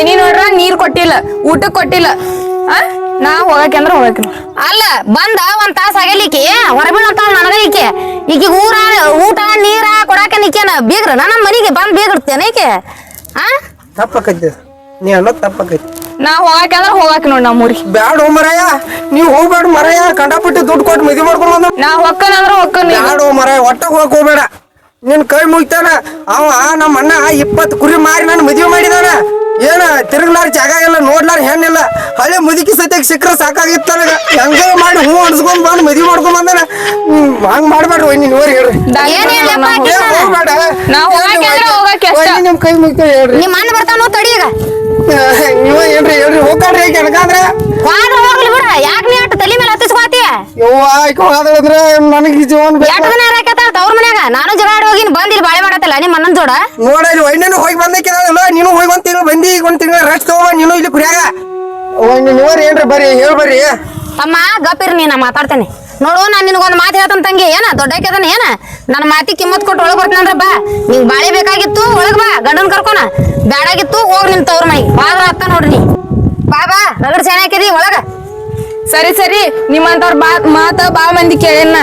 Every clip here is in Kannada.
ಕೊಟ್ಟಿಲ್ಲ ಊಟಕ್ ಕೊಟ್ಟಿಲ್ಲ. ಆ? ನಾ ಹೋಗಕ್ಕೆ ಅಂದ್ರೆ ಹೋಗಕ್ಕೆ ಅಲ್ಲ ಬಂದ ಒಂದ್ ತಾಸ ಆಗಲಿಕ್ಕೆ ಹೊರಬೀಳಂತ ನನಗ ಈಕೆ. ಈಕೆ ಊರ ಊಟ ನೀರ ಕೊಡಾಕ ನಿಕ್ಕೇನ ಬೀಗ್ರ ನನ್ನ ಮನೆಗೆ ಬಂದ್ ಬೀಗಿಡ್ತೇನೆ ಈಕೆ. ಆ? ತಪ್ಪಕೈತಿ. ನೀ ಅನ್ನೋ ತಪ್ಪಕೈತಿ. ನಾ ಹೋಗಕ್ಕೆ ಅಂದ್ರೆ ಹೋಗಕ್ಕೆ ನೋಡ್ ನಮ್ಮ ಊರಿಗೆ. ಬ್ಯಾಡ ಮರಯ್ಯ. ನೀವು ಹೋಗ್ಬೇಡ ಮರಯ್ಯ. ಕಂಡಪಟ್ಟಿ ದುಡ್ಡು ಕೊಟ್ಟು ಮದಿ ಮಾಡ್ಕೊಂಡ್ ಬಂದ. ನಾ ಹೊಕ್ಕನ ಅಂದ್ರೆ ಹೊಕ್ಕನ ಬ್ಯಾಡ ಮರಯ್ಯ ಒಟ್ಟ ಹೋಗಕ್ ಹೋಗ್ಬೇಡ. ನಿನ್ ಕೈ ಮುಗಿತಾನ. ಅವ ನಮ್ಮ ಅಣ್ಣ ಇಪ್ಪತ್ತು ಕುರಿ ಮಾರಿ ನಾನು ಮದುವೆ ಮಾಡಿದಾನ. ಏನ ತಿರುಗ್ಲಾರ ಜಾಗ ಇಲ್ಲ ನೋಡ್ಲಾರ ಹೆಣ್ಣಿಲ್ಲ? ಹಳೆ ಮುದುಕಿ ಸತ್ಯಾಗ ಸಿಕ್ಕರೆ ಸಾಕಾಗಿತ್ತು ನನಗ. ಹೆಂಗ ಮಾಡಿ ಹೂ ಅನ್ಸ್ಕೊಂಡ್ ಬಂದು ಮದುವೆ ಮಾಡ್ಕೊಂಡ್ ಬಂದಾನ. ಹ್ಮ್, ಹಂಗ್ ಮಾಡ್ಬೇಡ್ರಿ ನೀನ್ ಇವ್ರಿಗೆ ಹೇಳ್ರಿ. ನಿಮ್ ಕೈ ಮುಗಿತಾವ ಹೇಳ್ರಿ. ನಿಮ್ಮ ಅಣ್ಣ ಬರ್ತಾನೋ ತಡಿ ಈಗ. ನೀವ ಏನ್ರಿ ಹೇಳ್ರಿ. ಹೋಗ್ತಾಡ್ರಿ ಕೆಣಕಾದ್ರೆ ಹೋದ್ರ ಹೋಗ್ಲಿ ಬಿಡ. ಯಾಕೆ ನೀ ತಲೆ ಮೇಲೆ ಹತ್ತಿಸ್ಕೋತಿ ಯವ್ವ ಆಯ್ಕೆ ಹೋದ್ರೆ ನನಗೆ ಜೀವನ ಬೇಕು? ತವ್ರ ಮನ್ಯಾಗ? ನಾನು ಜಗಾಡಿ ಹೋಗಿನ್ ಬಂದ್ ಇಲ್ಲಿ ಬಾಳೆ ಮಾಡತ್ತಲ್ಲ ನಿಮ್ಮ ಅನ್ನ ಜೋಡ? ನೋಡಲ್ಲಿ ವೈನ್ಯನು ಹೋಗಿ ಬಂದಕ್ಕಿಲ್ಲ ನೀನು ಹೋಗಿ ಒಂದ್ ತಿಂಗಳು ಬಂದಿ ಈಗ ಒಂದ್ ತಿಂಗಳು ರೆಸ್ಟ್ ತಗೋ ನೀನು ಇಲ್ಲಿ ಕುರಿಯಾಗ ನೀವರ್ ಏನ್ರಿ ಬರ್ರಿ ಹೇಳ್ ಬರ್ರಿ. ತಮ್ಮ ಗಪ್ಪಿರ್ ನೀ ನಾ ಮಾತಾಡ್ತೇನೆ. ನೋಡು ನಾನು ನಿನಗೊಂದು ಮಾತು ಹೇಳ್ತಾನ ತಂಗಿ ಏನ ದೊಡ್ಡಕ್ಕೆದನ ಏನ? ನನ್ನ ಮಾತಿ ಕಿಮ್ಮತ್ ಕೊಟ್ಟು ಒಳಗ್ ಬರ್ತೀನಿ ಬಾ. ನಿಂಗ್ ಬಾಳೆ ಬೇಕಾಗಿತ್ತು ಒಳಗ್ ಬಾ ಗಂಡನ್ ಕರ್ಕೊನ ಬ್ಯಾಡಾಗಿತ್ತು ಹೋಗ್ ನಿನ್ ತವ್ರ ಮೈ ಬಾದ್ರ ಅತ್ತ ನೋಡ್ರಿ ಬಾ ಬಾ ರಗಡ್ ಚೆನ್ನಾಗಿ ಹಾಕಿದಿ ಒಳಗ. ಸರಿ ಸರಿ ನಿಮ್ಮಂತವ್ರ ಬಾ ಮಾತ ಬಾ ಮಂದಿ ಕೇಳೇನ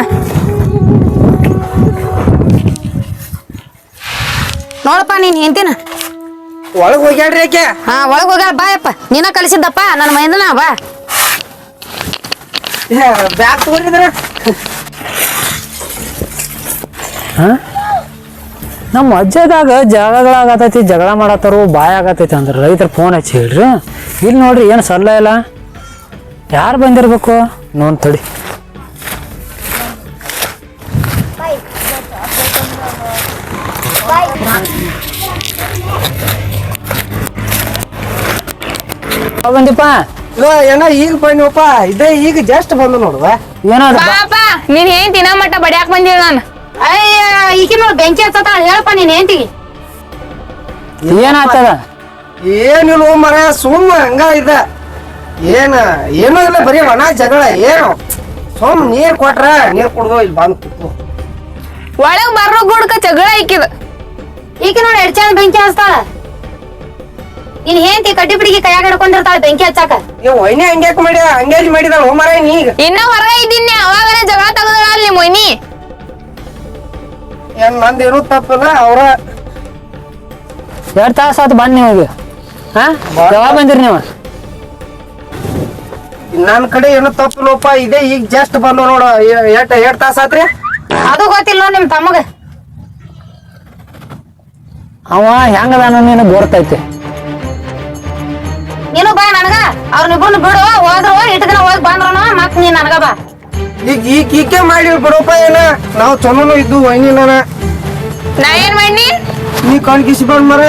ನೋಡಪ್ಪ ನೀನ್ ಹೆಂತಿನ ಒಳಗ್ ಹೋಗ್ಯಾಡ್ರಿ ಯಾಕೆ ಹಾ ಒಳಗ್ ಹೋಗ್ಯಾಳ ಬಾಯಪ್ಪ ನೀನ ಕಲಿಸಿದ್ದಪ್ಪ ನನ್ನ ಮೈಂದನ ಬಾ. ಬ್ಯಾಗ್ ತಗೊಂಡಿದ್ರ ನಮ್ಮ ಅಜ್ಜದಾಗ ಜಗಳಗಳಾಗತೈತಿ ಜಗಳ ಮಾಡತ್ತಾರು ಬಾಯ್ ಆಗತೈತಿ ಅಂದ್ರೆ ರೈತರ ಫೋನ್ ಹಚ್ಚಿ ಹೇಳ್ರಿ. ಇಲ್ಲಿ ನೋಡ್ರಿ ಏನು ಸಲ್ಲ ಇಲ್ಲ? ಯಾರು ಬಂದಿರ್ಬೇಕು? ನೋನ್ ತಡಿ. ಬಂದಿಪ್ಪ? ಇಲ್ಲ ಏನ ಈಗ ಬಂದಿವಪ್ಪ? ಇದೇ ಈಗ ಜಸ್ಟ್ ಬಂದು ನೋಡುವ. ಏನೋ ಪಾಪ ನೀನ್ ಏನ್ ತಿನ್ನ ಮಟ್ಟ ಬಡಿಯಾಕ ಬಂದಿಲ್ಲ ನಾನು. ಅಯ್ಯ ಈಕಿ ನೋಡಿ ಬೆಂಕಿ ಹಚ್ಚತ್ತ ಹೇಳಪ್ಪ ನೀನ್ ಹೆಂತಿಗೆ ಏನಾಗ್ತದ ಏನಿಲ್ಲ ಮರ ಸುಮ್ಮ ಹಂಗ ಇದ ಏನ ಏನೂ ಇಲ್ಲ ಬರೀ ಒಣ ಜಗಳ ಏನು. ಸುಮ್ ನೀರ್ ಕೊಟ್ರ ನೀರ್ ಕುಡ್ದು ಇಲ್ಲಿ ಬಂತು ಕೂತು ಒಳಗ್ ಬರ್ರೋ ಗುಡ್ಕ ಜಗಳ ಐಕಿದ. ಈಕಿ ನೋಡಿ ಎಡ್ ಚಂದ ಬೆಂಕಿ ಹಚ್ತಾಳ. ಇನ್ ಹೆಂತಿ ಕಡ್ಡಿ ಬಿಡಿಗೆ ಕೈಯಾಗ ಹಿಡ್ಕೊಂಡಿರ್ತಾಳ ಬೆಂಕಿ ಹಚ್ಚಾಕ? ನೀವು ಒಯ್ನೆ ಹಂಗ್ಯಾಕ್ ಮಾಡಿ ಹಂಗ್ಯಾಕ್ ಮಾಡಿದಾಳ ಹೋಮರ ನೀಗ ಇನ್ನ ಹೊರಗ ಇದ್ದೀನಿ ಅವಾಗ ಜಗಳ ತಗದ್ರ ಅಲ್ಲಿ ಮೊಯ್ನಿ ಏನ್ ನಂದೇನು ತಪ್ಪಲ್ಲ ಅವ್ರ ಎರಡ್ ತಾಸ ಆತು ಬಂದ್ ನೀವು ಹಾ? ಯಾವಾಗ ಬಂದಿರಿ ನೀವು? ನನ್ ಕಡೆ ಏನು ತಪ್ಪಿಲ್ಲಪ್ಪ ಇದೆ ಈಗ ಜಸ್ಟ್ ಬಂದು ನೋಡು ಎಟ್ ಎರಡ್ ತಾಸ ಆತ್ರಿ? ಅದು ಗೊತ್ತಿಲ್ಲ ನಿಮ್ ತಮ್ಮಗ. ಅವ ಹೆಂಗದಾನ ನೀನು ಗೊತ್ತೈತಿ ನನಗ ಅವ್ರನ್ನಿಬ್ರು ಬಿಡು ಹೋದ್ರು ಇಟ್ಟು ದಿನ ಹೋಗಿ ಬಂದ್ರನ ಮತ್ ನೀ ನನಗ ಬಾ. ಈಗ ಈಗ ಈಕೆ ಮಾಡಿ ಬಿಡಪ್ಪ ಏನ? ನಾವು ಚಲೋನು ಇದ್ದು ವೈನಿ ನಾನ ನಾ ಏನ್ ಮಾಡಿ ನೀ ಕಣ್ಕಿಸಿ ಬಂದ್ ಮರ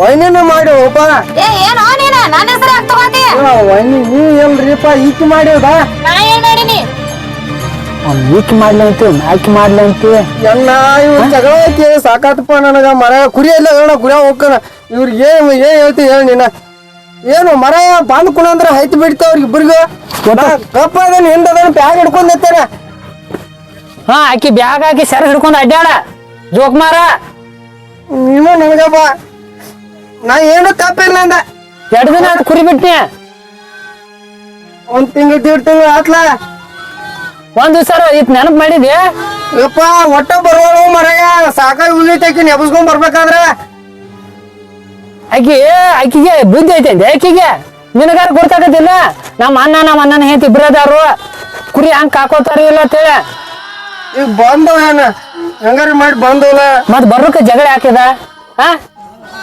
ವೈನಿನ ಮಾಡಿ ಒಪ್ಪ ಏ ಏನೋ ನೀನ? ನನ್ನ ಹೆಸರು ಯಾಕೆ ತಗೋತಿ? ವೈನಿ ನೀ ಎಲ್ರಿಪ್ಪ ಈಕೆ ಮಾಡಿದ ನಾ ಏನ್ ಮಾಡೀನಿ? ಈಕೆ ಮಾಡ್ಲಂತೆ ಮಾಡ್ಲಿ ಮಾಡ್ಲಂತೆ. ಎಲ್ಲ ಮಾಡ್ಲಿ ಅಂತಿ ಎನ್ನ ಇವ್ ಜಗಳ ಐತಿ ಸಾಕಾತಪ್ಪ ನನಗ ಮರ ಕುರಿ ಎಲ್ಲ ಹೇಳ ಕುರಿ ಹೋಗ್ಕನ ಇವ್ರಿಗೆ ಏನ್ ಏನ್ ಹೇಳ್ತಿ ಹೇಳ ನೀನ. ಏನು ಮರ ಕುಣ ಅಂದ್ರೆ ಹೈತ್ ಬಿಡ್ತಾವ ಅವ್ರಿಗೆ ಇಬ್ಬರಿಗೂ ಕಪ್ಪ ಅದನ್ನ ಹಿಂದದನ್ನ ಬ್ಯಾಗ್ ಹಿಡ್ಕೊಂಡ್ ನಿಂತಾರ ಹಾ ಆಕಿ ಬ್ಯಾಗ್ ಹಾಕಿ ಸೆರ ಹಿಡ್ಕೊಂಡು ಅಡ್ಡಾಡ ಜೋಕ್ ಮಾರ. ನೀನು ನನಗಪ್ಪ ನಾ ಏನು ತಪ್ಪಿಲ್ಲ ಅಂದ. ಎರಡು ದಿನ ಆಯ್ತು ಕುರಿ ಬಿಟ್ನಿ ಒಂದ್ ತಿಂಗಳು ದೇಡ್ ತಿಂಗಳು ಆತ್ಲ. ಒಂದ್ ಸರ್ ಇತ್ ನೆನಪು ಮಾಡಿದಿ ಯಪ್ಪ ಒಟ್ಟ ಬರುವಳು ಮರಗ. ಸಾಕಾಗಿ ಉಳಿತೈತಿ ನೆಬಸ್ಕೊಂಡ್ ಬರ್ಬೇಕಾದ್ರ. ಆಕಿ ಆಕಿಗೆ ಬುದ್ಧಿ ಐತೆ ಆಕಿಗೆ ನಿನಗಾರ ಗೊತ್ತಾಗದಿಲ್ಲ? ನಮ್ಮ ಅಣ್ಣ ನಮ್ಮ ಅಣ್ಣನ ಹೆಂಡತಿ ಬಿರದಾರು ಕುರಿ ಹಂಗ್ ಕಾಕೋತಾರ ಇಲ್ಲ ಅಂತೇಳಿ ಈಗ ಬಂದವ ಏನ? ಹೆಂಗಾರ ಮಾಡಿ ಬಂದವಲ್ಲ? ಮತ್ ಬರ್ರಕ್ಕೆ ಜಗಳ ಹಾಕಿದ ಹಾ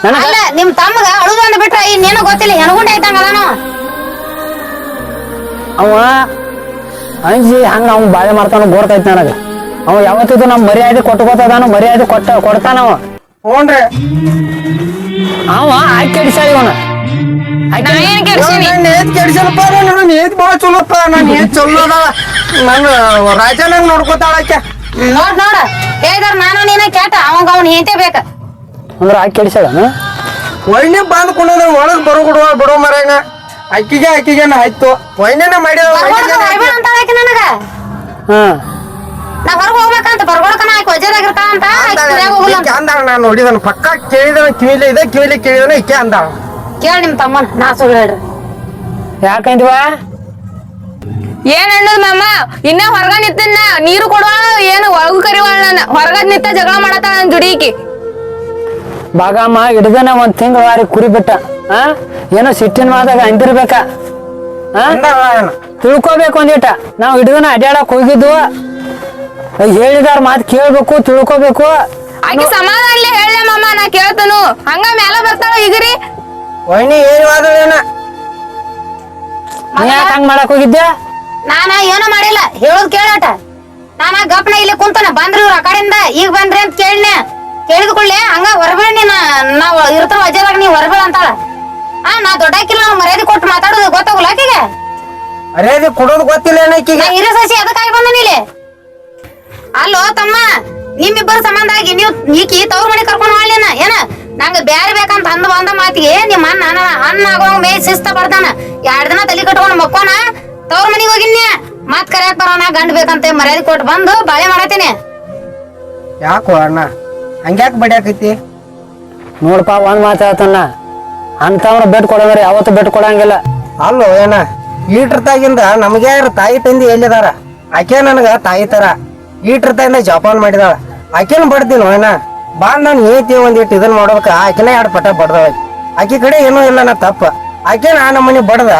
ನನಗ ಅಲ್ಲ ನಿಮ್ ತಮ್ಮಗ ಅಳುದು ಅಂದ್ ಬಿಟ್ರ ಇನ್ನೇನು ಗೊತ್ತಿಲ್ಲ ಹೆಣಗುಂಡ ಐತಂಗ ಅದಾನು. ಅವ ಅಂಜಿ ಹಂಗ ಅವ್ನು ಬಾಳೆ ಮಾಡ್ತಾನ ಗೋರ್ತೈತ್ ನನಗ. ಅವ ಯಾವತ್ತಿದ್ದು ನಮ್ ಮರ್ಯಾದೆ ಕೊಟ್ಕೋತದಾನು ಮರ್ಯಾದೆ ಕೊಟ್ಟ ಕೊಡ್ತಾನವ. ಹ್ಞೂನ್ರಿ. ಅವ ಆಕಿ ಕೆಡಿಸಾಳ ಇವನ. ನಾ ಏನ್ ಕೆಡ್ಸೀನಿ? ನಾನು ನೇತ್ ಕೆಡ್ಸಲ್ಲಪ್ಪ ನಾನು. ನೇತ್ ಭಾಳ ಚಲೋಪ್ಪ ನಾನು ನೇತ್ ಚಲೋ ಅದಾವ ನನ್ನ ರಾಜನಂಗ್ ಆಕೆ? ನೋಡ್ ನೋಡ. ಹೇಳಿದಾರ ನಾನು ನೀನ ಕೇಟ ಅವಂಗ ಅವ್ನ ಹೆಂತೆ ಬೇಕ. ಅಂದ್ರ ಆಕಿ ಕೆಡಿಸಾಳನ ವೈನಿ ಬಂದ್ ಕುಣದ್ರ ಒಳಗ್ ಬರೋ ಬಿಡುವ ಬಿಡೋ ಮರನ ಅಕ್ಕಿಗೆ ಅಕ್ಕಿಗೆ ಆಯ್ತು. ಒಳ್ಳೆ ಮಾಡ್ಯಾವ ಬರ್ಗೊಳಕ ಹೊರಬೇಡ ಅಂತ ಆಕಿ ನನಗ. ಹಾ. ನಾ ಹೊರಗೆ ಹೋಗ್ಬೇಕಂತ ಬರ್ಗೊಳಕನ ಆಕಿ ವಜಾದಾಗಿರ್ತಾಳ ಅಂತ ಆಕಿ ಕುರಿಯಾಗ ಹೋಗಲ್ಲ ಅಂತ. ಅಂದಾಳ ನಾನು ನೋಡಿದನ ಪಕ್ಕ ಕೇಳಿದನ ಕಿವಿಲೆ ಇದೆ ಕೇಳಿ ಕೇಳಿದನ ಇಕ್ಕೆ ಅಂದಾಳ. ಕೇಳ ನಿಮ್ ತಮ್ಮನ್ ನಾ ಸುಳ್ಳು ಹೇಳ್ರಿ. ಯಾಕಂದಿವ? ಏನ್ ಅನ್ನೋದ್ ಮಾಮ? ಇನ್ನ ಹೊರಗ ನಿಂತನ್ನ ನೀರು ಕೊಡುವ ಏನು ಒಳಗು ಕರಿವಾಳ ನಾನು. ಹೊರಗ ನಿಂತ ಜಗಳ ಮಾಡತ್ತಾಳ ನನ್ ಜುಡಿಕಿ. ಬಾಗಮ್ಮ ಹಿಡ್ದನ ಒಂದ್ ತಿಂಗಳ ವಾರಿ ಕುರಿ ಬಿಟ್ಟ. ಆ? ಏನೋ ಸಿಟ್ಟಿನ ಮಾದಾಗ ಅಂದಿರ್ಬೇಕ ಆ? ಅಂದವ ಏನ? ತಿಳ್ಕೊಬೇಕು ಒಂದಿಟ. ನಾವು ಹಿಡ್ದನ ಅಡ್ಯಾಡಕ್ ಹೋಗಿದ್ವು. ಹೇಳಿದಾರ ಮಾತು ಕೇಳ್ಬೇಕು ತಿಳ್ಕೊಬೇಕು. ಆಕಿ ಸಮಾಧಾನ್ಲೆ ಹೇಳ ಮಾಮ ನಾ ಕೇಳ್ತನು. ಹಂಗ ಮ್ಯಾಲ ಬರ್ತಾಳ ಈಗರಿ? ವೈನಿ ಏನ್ ವಾದಳೇನ ನೀ ಯಾಕೆ ಹಂಗ್ ಮಾಡಕ್ ಹೋಗಿದ್ದೆ ನಾನ ಏನೋ ಮಾಡಿಲ್ಲ. ಹೇಳೋದ್ ಕೇಳಾಟ ನಾನ ಗಪ್ನ ಇಲ್ಲಿ ಕುಂತನ. ಬಂದ್ರಿ ಇವ್ರ ಆ ಕಡೆಯಿಂದ. ಈಗ ಬಂದ್ರಿ ಅಂತ ಕೇಳಿನ. ಕೇಳಿದ ಕೂಡಲೇ ಹಂಗ ಹೊರಬೇಡ ನೀನ. ನಾವ್ ಇರ್ತಾರ ವಜಾದಾಗ ನೀ ಹೊರಬೇಡ ಅಂತಾಳ. ಆ ನಾ ದೊಡ್ಡಾಕಿಲ್ಲ ನಾನು ಮರ್ಯಾದೆ ಕೊಟ್ಟು ಮಾತಾಡೋದು ಗೊತ್ತಾಗಲ್ಲ ಆಕಿಗೆ? ಅರೇ ಅದು ಕೊಡೋದು ಗೊತ್ತಿಲ್ಲ ಏನಕ್ಕೆ ನಾ ಹಿರಿಯ ಸಸಿ ಅದಕ್ಕಾಗಿ ಬಂದ ಇಲ್ಲಿ. ಅಲ್ಲೋ ತಮ್ಮ ನಿಮ್ಮಿಬ್ಬರ ಸಂಬಂಧ ಆಗಿ ನೀವು ಈಕಿ ತವ್ರ ಮನೆ ಕರ್ಕೊಂಡು ಮಾಡ್ಲೇನ ಏನ? ನಂಗ ಬ್ಯಾರೆ ಬೇಕಂತ ಅಂದ ಬಂದ ಮಾತಿಗೆ ನಿಮ್ಮ ಅಣ್ಣ ಅಣ್ಣ ಅಣ್ಣ ಆಗೋ ಮೇ ಶಿಸ್ತ ಬರ್ತಾನ ಎರಡ್ ದಿನ ತಲೆ ಕಟ್ಕೊಂಡು ಮಕ್ಕೋನ? ತವ್ರ ಮನಿಗೆ ಹೋಗಿನ್ಯ? ಮತ್ ಕರ್ಯಾಕ್ ಬರೋಣ ಗಂಡ ಬೇಕಂತ ಮರ್ಯಾದೆ ಕೊಟ್ಟು ಬಂದು ಬಾಳೆ ಮಾಡತ್ತೀನಿ. ಯಾಕೋ ಅಣ್ಣ? ಹಂಗ್ಯಾಕ್ ಬಡಿಯಾಕೈತಿ ನೋಡಪ್ಪ ಒಂದ್ ಮಾತು ಹೇಳ್ತಾನ ಅಂತವ್ರ ಬೆಟ್ ಕೊಡೋದ್ರ ಯಾವತ್ತು ಬೆಟ್ ಕೊಡಂಗಿಲ್ಲ. ಅಲ್ಲೋ ಏನ ಈಟ್ರತಾಗಿಂದ ತಾಗಿಂದ ಯಾರು ತಾಯಿ ತಂದಿ ಎಲ್ಲಿದಾರ? ಆಕೆ ನನಗ ತಾಯಿ ತರ. ಈಟ್ರತಾಯಿಂದ ಜಪಾನ್ ಮಾಡಿದಾಳ. ಆಕೆನ ಬಡ್ದಿನೋ ಏನ ಬಾ ನಾನು ಏತಿ ಒಂದಿಟ್ಟು ಇದನ್ನ ಮಾಡೋದಕ್ಕ. ಆಕೆನ ಎರಡು ಪಟ ಬಡ್ದಾಳ. ಆಕೆ ಕಡೆ ಏನೂ ಇಲ್ಲ, ನಾ ತಪ್ಪ. ನಾನು ನಮ್ಮ ಮನೆ ಬಡ್ದ,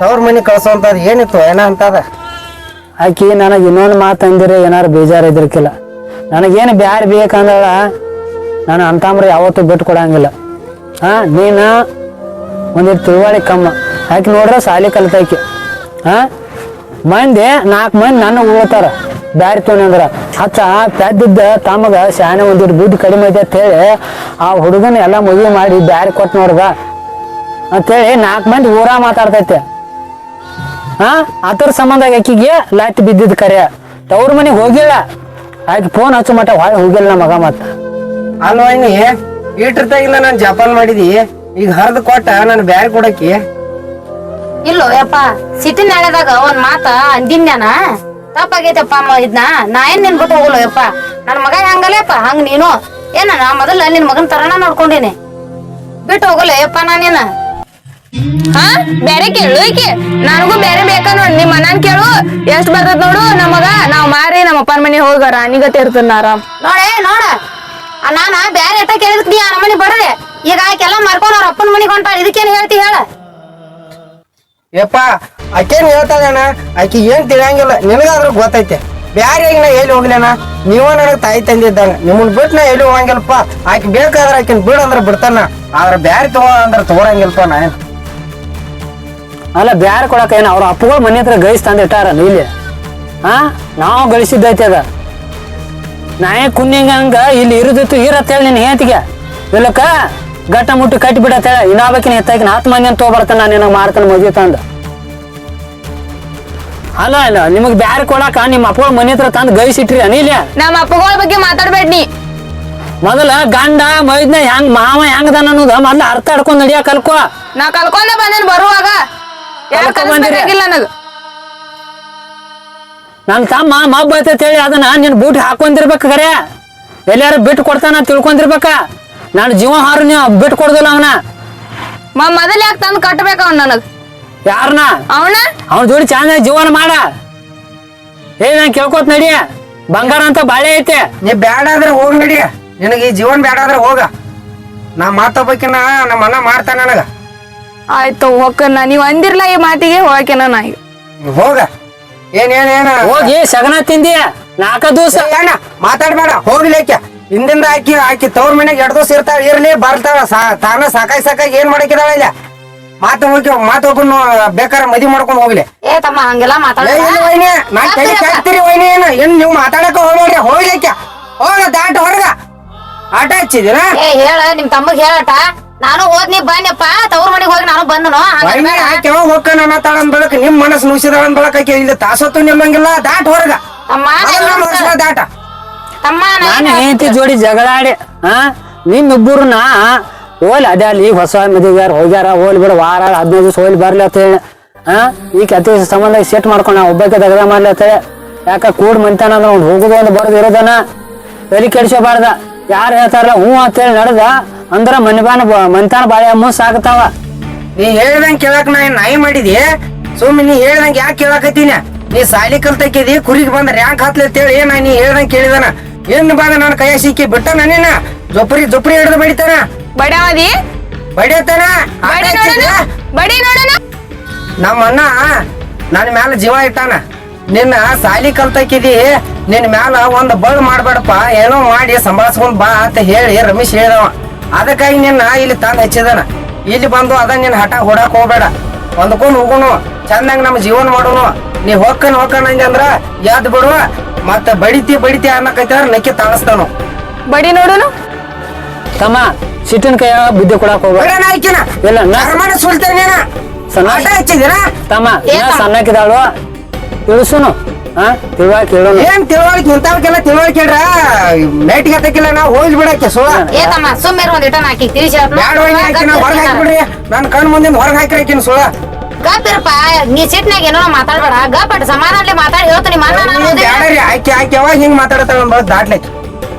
ತವ್ರ ಮನೆ ಕಳ್ಸೋಂತದ್ ಏನಿತ್ತು ಏನ ಅಂತದ? ಆಕಿ ನನಗೆ ಇನ್ನೊಂದು ಮಾತು ಅಂದಿರಿ ಏನಾರು ಬೇಜಾರು ಇದ್ರಕ್ಕಿಲ್ಲ ನನಗೇನು ಬ್ಯಾರ ಬೇಕಂದಳ, ನಾನು ಅಂತಂಬ್ರೆ ಯಾವತ್ತೂ ಬಿಟ್ಟು ಕೊಡಂಗಿಲ್ಲ. ಹಾ, ನೀನು ಒಂದಿಟ್ಟು ತಿಳುವಳಿ ಕಮ್ಮ. ಆಕೆ ನೋಡ್ರ ಸಾಲಿ ಕಲಿತಾಕಿ. ಹಾ, ಮಂದಿ ನಾಲ್ಕು ಮಂದಿ ನನ್ನ ಉಳ್ತಾರ. ಬ್ಯಾರಿ ತೊಗೊಂಡ್ರ ಹಚ್ಚ ಪೆದ್ದಿದ್ದ ತಮಗ ಶಾನೆ ಒಂದಿಟ್ಟು ಬುದ್ಧಿ ಕಡಿಮೆ ಐತೆ ಅಂತೇಳಿ ಆ ಹುಡುಗನ ಎಲ್ಲ ಮದುವೆ ಮಾಡಿ ಬ್ಯಾರಿ ಕೊಟ್ಟು ನೋಡ್ದ ಅಂತೇಳಿ ನಾಲ್ಕು ಮಂದಿ ಊರ ಮಾತಾಡ್ತೈತೆ. ಹಾ ಅದ್ರ ಸಂಬಂಧ ಆಕಿಗೆ ಲಾಟ್ ಬಿದ್ದಿದ್ ಕರೆ. ತವ್ರ ಮನೆಗೆ ಹೋಗಿಲ್ಲ. ಆಯ್ತು ಫೋನ್ ಹಚ್ಚು ಮಟ್ಟ ಹೊಳೆ ಹೋಗಿಲ್ಲ ನಮ್ಮ ಮಗ ಮತ್ತ. ಅಲ್ವ ಈಟ್ರತಾಗಿಂದ ನಾನು ಜಪಾನ್ ಮಾಡಿದಿ. ಈಗ ಹರಿದು ಕೊಟ್ಟ ನಾನು ಬ್ಯಾರೆ ಕೊಡಕ್ಕೆ. ಇಲ್ಲೋ ಯಪ್ಪ ಸಿಟಿ ನಾಳೆದಾಗ ಒಂದ್ ಮಾತ ಅಂದಿನ್ಯಾನ? ತಪ್ಪಾಗೈತಪ್ಪ ಅಮ್ಮ ಇದ್ನ? ನಾ ಏನ್ ನಿನ್ ಬಿಟ್ಟು ಹೋಗಲ್ಲ ಯಪ್ಪ? ನನ್ ಮಗ ಹಂಗಲ್ಲಪ್ಪ ಹಂಗ ನೀನು? ಏನ ನಾ ಮೊದಲ ನಿನ್ ಮಗನ್ ತರಣ ನೋಡ್ಕೊಂಡಿನಿ. ಬಿಟ್ಟು ಹೋಗಲ್ಲ ಯಪ್ಪ ನಾನೇನ ಹಾ? ಬೇರೆ ಕೇಳು ಈಕೆ. ನನಗೂ ಬೇರೆ ಬೇಕಾ ನೋಡ್ ನಿಮ್ ಮನನ್ ಕೇಳು. ಎಷ್ಟ್ ಬರ್ತದ ನೋಡು ನಮಗ ನಾವ್ ಮಾರಿ ನಮ್ಮ ಅಪ್ಪನ ಮನೆ ಹೋಗ ರಾಣಿಗತೆ ಇರ್ತದ ಆರಾಮ್ ನೋಡ ನೋಡ. ನಾನ ಬೇರೆ ಎಟ್ಟ ಕೇಳಿದ್ ನೀ ಆ ಮನಿ ಬಡ್ದೆ ಈಗ ಆಕೆಲ್ಲ ಮಾರ್ಕೊಂಡ್ ಅವ್ರ ಅಪ್ಪನ ಮನಿಗ್ ಹೊಂಟಾಳ. ಇದಕ್ಕೇನ್ ಹೇಳ್ತಿ ಹೇಳ? ಯಪ್ಪ, ಆಕೇನ್ ಹೇಳ್ತಾಳಣ್ಣ ಆಕಿ ಏನ್ ತಿಳಿಯಂಗಿಲ್ಲ, ನಿನಗಾದ್ರೂ ಗೊತ್ತೈತೆ. ಬ್ಯಾರೆ ಈಗ ನಾ ಎಲ್ಲಿ ಹೋಗ್ಲೇನ ನೀವ ನನಗ್ ತಾಯಿ ತಂದಿದ್ದಂಗ ನಿಮ್ಮನ್ ಬಿಟ್ಟು ನಾ ಎಲ್ಲಿ ಹೋಗಂಗಿಲ್ಲಪ್ಪ. ಆಕಿ ಬೇಕಾದ್ರೆ ಆಕಿನ್ ಬಿಡು ಅಂದ್ರೆ ಬಿಡ್ತಾನ. ಆದ್ರ ಬ್ಯಾರೆ ತಗೋ ಅಂದ್ರೆ ತಗೋರಂಗಿಲ್ಲಪ್ಪ ನಾ. ಅಲ್ಲ, ಬ್ಯಾರ ಕೊಡಕ ಏನ ಅವ್ರ ಅಪ್ಪಗಳು ಮನೆ ಹತ್ರ ಗೈಸ್ ತಂದಿಟ್ಟಾರ ಇಲ್ಲಿ? ಹಾ ನಾವು ಗಳಿಸಿದ್ದೈತಿ ಅದ. ನಾಯೇ ಕುನ್ನಿಂಗ ಇಲ್ಲಿ ಇರುದಿತ್ತು ಇರತ್ತೇಳಿ ನಿನ್ನ ಹೇಳ್ತಿಗೆ ಇಲ್ಲಕ್ಕ? ಗಟ್ಟ ಮುಟ್ಟು ಕಟ್ಟಿ ಬಿಡತ್ತೆ ಇನ್ನಾಬೇಕಿನ ಎತ್ತಾಕಿನ ಹತ್ತು ಮಂದಿ ಅಂತ ತೊಗೊಬರ್ತಾನೆ ನಾನು ನಿನಗೆ ಮಾಡ್ತಾನೆ ಮದ್ವೆ ತಂದು. ಅಲ್ಲ ಅಲ್ಲ ನಿಮಗೆ ಬ್ಯಾರ ಕೊಡಾಕ ನಿಮ್ಮ ಅಪ್ಪಗಳ ಮನೆ ಹತ್ರ ತಂದು ಗೈಸಿಟ್ರಿ ಅನಿಲ್ಯ. ನಮ್ಮ ಅಪ್ಪಗಳ ಬಗ್ಗೆ ಮಾತಾಡ್ಬೇಡ ನೀ. ಮೊದಲ ಗಂಡ ಮೈದ್ನ ಹೆಂಗ್ ಮಾವ ಹೆಂಗದಾನ ಅನ್ನೋದು ಮೊದ್ಲ ಅರ್ಥ ಹಿಡ್ಕೊಂಡ್ ನಡಿಯ ಕಲ್ಕೋ. ನಾ ಕಲ್ಕೊಂಡ ಬಂದೇನ್ ಬರುವಾಗ? ಯಾರು ಕಲ್ಕೊಂಡ್ ಬಂದಿರಿ? ಕಲಿಸ್ಬೇಕಾಗಿಲ್ಲ ನನಗ. ನನ್ನ ತಮ್ಮ ಮಬ್ಬ ಐತೆ ಹೇಳಿ ಅದನ್ನ ನಿನ್ ಬೂಟ್ ಹಾಕೊಂಡಿರ್ಬೇಕು ಕರೆ ಎಲ್ಲಾರು ಬಿಟ್ಟು ಕೊಡ್ತಾನ ತಿಳ್ಕೊಂಡಿರ್ಬೇಕ. ನಾನು ಜೀವ ಹಾರು ನೀವು ಬಿಟ್ಟು ಕೊಡ್ದಿಲ್ಲ ಅವನ. ಮ ಮೊದಲ್ ಯಾಕೆ ತಂದು ಕಟ್ಟಬೇಕು ಅವ್ನು ನನಗೆ? ಯಾರನ್ನ ಅವನ? ಅವನ ಜೋಡಿ ಚಂದ ಜೀವನ ಮಾಡ. ಏ ನಾನು ಕೇಳ್ಕೊತ್ ನಡಿ. ಬಂಗಾರ ಅಂತ ಬಾಳೆ ಐತೆ. ನೀ ಬ್ಯಾಡ ಆದ್ರೆ ಹೋಗ್ ನಡಿ. ನಿನಗೆ ಈ ಜೀವನ್ ಬ್ಯಾಡ ಆದ್ರೆ ಹೋಗ. ನಾ ಮಾತಾಡ್ಬೇಕಿನ ನಮ್ಮ ಅಣ್ಣ ಮಾಡ್ತಾನ ನನಗ. ಆಯ್ತು ಹೋಗಣ್ಣ ನೀವು ಅಂದಿರ್ಲ ಈ ಮಾತಿಗೆ? ಹೋಗಕ್ಕೆನ ನಾ ಈಗ. ಹೋಗ. ಏನ್ ಏನ್ ಏನ? ಹೋಗಿ ಸಗನ ತಿಂದಿ. ನಾಲ್ಕ ದಿವಸ. ಮಾತಾಡ್ಬೇಡ. ಹೋಗ್ಲಿಕ್ಕೆ ಹಿಂದಿಂದ ಆಕಿ ಆಕಿ ತವ್ರ ಮನೆಗೆ ಎರಡು ದಿವಸ ಇರ್ತಾಳ ಇರ್ಲಿ ಬರ್ತಾಳ ಸಾ ತಾನ ಸಾಕಾಗಿ ಸಾಕಾಗಿ ಏನ್ ಮಾಡಕ್ಕಿದಾಳ ಇಲ್ಲ? ಮಾತು ಹೋಗಿ ಮಾತು ಒಬ್ಬನು ಬೇಕಾರ ಮದಿ ಮಾಡ್ಕೊಂಡು ಹೋಗ್ಲಿ. ಏ ತಮ್ಮ ಹಂಗೆಲ್ಲ ಮಾತಾಡ ನಾನ್ ಕೈ ಕಾಡ್ತೀರಿ ವೈನಿ ಏನು? ಏನ್ ನೀವು ಮಾತಾಡಕ ಹೋಗ್ಬೇಡ್ರಿ ಹೋಗ್ಲಿಕ್ಕೆ ಹೋಗ ದಾಟ ಹೊರಗ ಆಟ ಹಚ್ಚಿದಿನ ಏ ಹೇಳ ನಿಮ್ ತಮ್ಮಗ್ ಹೇಳಟ ನಾನು ಹೋದ್ ನೀ ಬನ್ನಪ್ಪ ತವ್ರ ಮನೆಗೆ ಹೋಗಿ ನಾನು ಬಂದನು. ಆಕೆ ಯಾವಾಗ ಹೋಗ್ತಾನ ಅನ್ನತಾಳ ಅಂದ್ ಬಳಕ? ನಿಮ್ ಮನಸ್ಸು ನುಸಿದಾಳ ಅಂದ್ ಬಳಕ ಆಕೆ. ಇಲ್ಲಿ ತಾಸೊತ್ತು ನಿಮ್ಮಂಗಿಲ್ಲ ದಾಟ ಹೊರಗ. ದಾಟ. ನಾನು ಹೆಂಡತಿ ಜೋಡಿ ಜಗಳಾಡಿ ಹಾ ನಿಮ್ಮಿಬ್ಬರನ್ನ ಹೋಲ್ ಅದೇ ಅಲ್ಲಿ ಈಗ ಹೊಸ ಮದುವೆಗಾರ ಹೋಗ್ಯಾರ ಹೋಲ್ ಬಿಡ ವಾರ ಹದಿನೈದು ದಿವಸ ಹೋಲ್ ಬರ್ಲಿ ಅಂತ ಹೇಳಿ ಹಾ ಈ ಕತೆ ಸಂಬಂಧ ಸೆಟ್ ಮಾಡ್ಕೊಂಡು ನಾ ಒಬ್ಬಕ್ಕೆ ದಗದ ಮಾಡ್ಲಿ ಅಂತ ಯಾಕ ಕೂಡ್ ಮಂತಾನ ಅಂದ್ರೆ ಅವ್ನು ಹೋಗುದು ಒಂದು ಬರೋದು ಇರೋದನ? ತಲೆ ಕೆಡಿಸೋಬಾರ್ದ ಯಾರು ಹೇಳ್ತಾರಲ್ಲ ಹ್ಞೂ ಅಂತೇಳಿ ನಡೆದ ಅಂದ್ರ ಮನಿಬಾನ ಮಂತಾನ ಬಾಳೆ ಅಮ್ಮ ಸಾಕ್ತಾವ. ನೀ ಹೇಳ್ದಂಗೆ ಕೇಳಕ್ ನಾ ಏನ್ ನಾಯಿ ಮಾಡಿದಿ? ಸುಮ್ಮನೆ ನೀ ಹೇಳ್ದಂಗೆ ಯಾಕೆ ಕೇಳಕತ್ತೀನಿ? ನೀ ಸಾಲಿ ಕಲ್ತಕ್ಕಿದಿ ಕುರಿಗೆ ಬಂದ ರ್ಯಾಂಕ್ ಹತ್ಲತ್ತೇಳಿ ಅಂತೇಳಿ ನಾ ನೀ ಹೇಳ್ದಂಗ್ ಕೇಳಿದನ? ಏನ್ ಬಂದ ನನ್ನ ಕೈ ಸಿಕ್ಕಿ ಬಿಟ್ಟ ನನ್ನ? ಜೊಪ್ರಿ ಜೊಪ್ರಿ ಹಿಡಿದು ಬಡಿತಾನ? ಬಡ್ಯಾವದಿ ಬಡಿಯತಾನ ಬಡಿ ನೋಡೋಣ ಬಡಿ ನೋಡೋಣ. ನಮ್ಮ ಅಣ್ಣ ನನ್ನ ಮ್ಯಾಲ ಜೀವ ಇಟ್ಟಾನ. ನಿನ್ನ ಸಾಲಿ ಕಲ್ತಕ್ಕಿದಿ ನಿನ್ನ ಮ್ಯಾಲ ಒಂದ್ ಬಳ್ ಮಾಡ್ಬೇಡಪ್ಪ ಏನೋ ಮಾಡಿ ಸಂಭಾಳಿಸ್ಕೊಂಡ್ ಬಾ ಅಂತ ಹೇಳಿ ರಮೇಶ್ ಹೇಳಿದವ. ಅದಕ್ಕಾಗಿ ನಿನ್ನ ಇಲ್ಲಿ ತಂದ್ ಹಚ್ಚಿದಾನ. ಇಲ್ಲಿ ಬಂದು ಅದ ನಿನ್ನ ಹಠ ಹೊಡಕ್ ಹೋಗ್ಬೇಡ. ಹೊಂದ್ಕೊಂಡು ಹೋಗೋಣ ಚಂದಂಗ ನಮ್ಮ ಜೀವನ ಮಾಡೋನು. ನೀ ಹೊಕ್ಕನ್ ಅಂದೆ ಅಂದ್ರ ಯಾದ್ ಬಿಡುವ ಮತ್ತ ಬಡಿತಿ ಬಡಿತಿ ಅನ್ನಕೈತಾರ ನಕ್ಕಿ ತಾಳಸ್ತಾನು. ಬಡಿ ನೋಡುನು? ತಮ್ಮ ಸಿಟ್ಟಿನ ಕೈ ಬುದ್ಧಿ ಕೊಡಕ್ ಹೋಗ್ಬೇಡ. ಬೇಡ ನಾಯ್ಕಿನ ಇಲ್ಲ, ನಾ- ಕರ್ಮನ ಸುಲ್ತೇನೆ ನೀನ. ಸಣ್ಣ- ಹಠ ಹಚ್ಚಿದಿನ ತಮ್ಮ ಏ ನಾ ತಮ್ಮ? ಸಣ್ಣಕ್ಕಿದಾಳು ತಿಳಿಸುನು? ಹಾ ತಿಳುವ ಕೇಳೋನು. ಏನ್ ತಿಳುವಳಿಕೆ? ಇಂತಾವಕ್ಕೆಲ್ಲ ತಿಳುವಳಿಕೆ ಇಡ್ರ ಮೇಟಿಗೆ ಹತ್ತಕ್ಕಿಲ್ಲ ನಾವು ಹೋಗಿ ಬಿಡಕ್ಕೆ ಸುಳ ಏ ತಮ್ಮ ಸುಮ್ಮನೆ ಒಂದ್ ಇಟ ಹಾಕಿ. ತಿಳಿಸಿ ಬ್ಯಾಡ ಹೋಗಿ ಹಾಕಿನ ಹೊರಗೆ ಹಾಕಿಬಿಡ್ರಿ. ನನ್ನ ಕಣ್ ಮುಂದಿನ ಹೊರಗೆ ಹಾಕಿ ಹಾಕಿನ ಸುಳ ಗಪ್ಪಿರಪ್ಪ ನೀ ಸಿಟ್ನಾಗ ಏನೋ ಮಾತಾಡ್ಬೇಡ. ಗಪ್ಪಟ್ ಸಮಾಧಾನಲಿ ಮಾತಾಡಿ ಹೇಳ್ತೀನಿ ಮನ್ನ ಆಕೆ ಆಕೆ ಬ್ಯಾಡ್ರಿ ಆಕಿ ಆಕಿ ಯಾವಾಗ ಹಿಂಗ್ ಮಾತಾಡತಾಳ ಬಸ್ ದಾಟ್ಲಿಕ್ಕೆ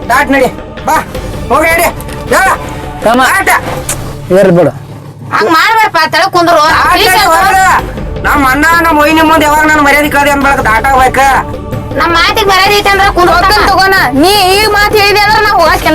ದಾಟ್ ನಡಿ ಬಾ ಹೋಗಿ ನಡಿ. ತಮ್ಮ. ದಾಟ ಇರ್ಲಿ ಬಿಡು. ಹಂಗ್ ಮಾಡ್ಬೇಡಪ್ಪ ತಳ ಕುಂದ್ರು. ನಮ್ಮ ಅಣ್ಣ ನಮ್ಮ ಒಯ್ನಿ ಮುಂದೆ ಯಾವಾಗ ನಾನು ಮರ್ಯಾದೆ ಕಳ್ದೆ ಅನ್ಬೇಕ ದಾಟ ಹೋಗ್ಬೇಕ. ನಮ್ಮ ಮಾತಿಗೆ ಮರ್ಯಾದೆ ಐತೆ ಅಂದ್ರೆ ಕುಂದ್ರು ತಗೋಣ. ನೀ ಈ ಮಾತು ಹೇಳಿದೆ ಅಂದ್ರೆ ನಾವು ಹೋಗಕ್ಕೆ